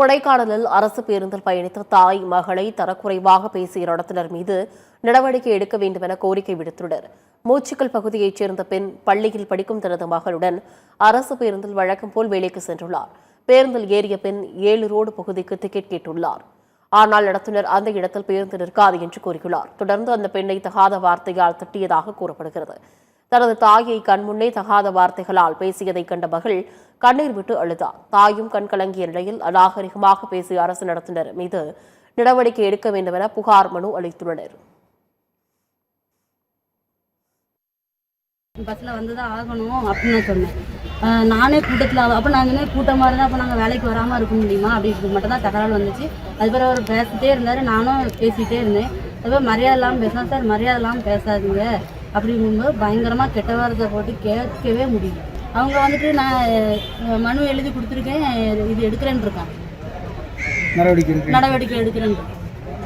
கொடைக்கானலில் அரசு பேருந்தில் பயணித்த தாய் மகளை தரக்குறைவாக பேசிய நடத்துனர் மீது நடவடிக்கை எடுக்க வேண்டும் என கோரிக்கை விடுத்துள்ளனர். மூச்சுக்கல் பகுதியைச் சேர்ந்த பெண் பள்ளியில் படிக்கும் தனது மகளுடன் அரசு பேருந்தில் வழக்கம் போல் வேலைக்கு சென்றுள்ளார். பேருந்தில் ஏறிய பெண் ஏழு ரோடு பகுதிக்கு டிக்கெட் கேட்டுள்ளார். ஆனால் நடத்துனர் அந்த இடத்தில் பேருந்து நிற்காது என்று கூறியுள்ளார். தொடர்ந்து அந்த பெண்ணை தகாத வார்த்தையால் திட்டியதாக கூறப்படுகிறது. தனது தாயை கண்முன்னே தகாத வார்த்தைகளால் பேசியதை கண்ட மகள் கண்ணீர் விட்டு அழுதார் தாயும் கண் கலங்கிய நிலையில் அநாகரிகமாக பேசிய அரசு நடத்துனர் மீது நடவடிக்கை எடுக்க வேண்டும் என புகார் மனு அளித்துள்ளனர். பஸ்ஸில் வந்து தான் ஆகணும் அப்படின்னு நான் சொன்னேன் நானே கூட்டத்தில் அப்போ நாங்கள் என்ன கூட்டமாக இருந்தால் அப்போ நாங்கள் வேலைக்கு வராமல் இருக்க முடியுமா? அப்படின்னு மட்டும் தான் தகராறு வந்துச்சு. அதுக்கப்புறம் அவர் பேசிட்டே இருந்தார் நானும் பேசிகிட்டே இருந்தேன். அதுக்கப்புறம் மரியாதை இல்லாமல் பேசினா சார் மரியாதை இல்லாமல் பேசாதீங்க. அப்படிங்கும்போது பயங்கரமாக கெட்ட வார்த்தை போட்டு கேட்கவே முடியும் அவங்க வந்துட்டு நான் மனு எழுதி கொடுத்துருக்கேன் இது எடுக்கிறேன்னு இருக்கான் நடவடிக்கை நடவடிக்கை எடுக்கிறேன்னு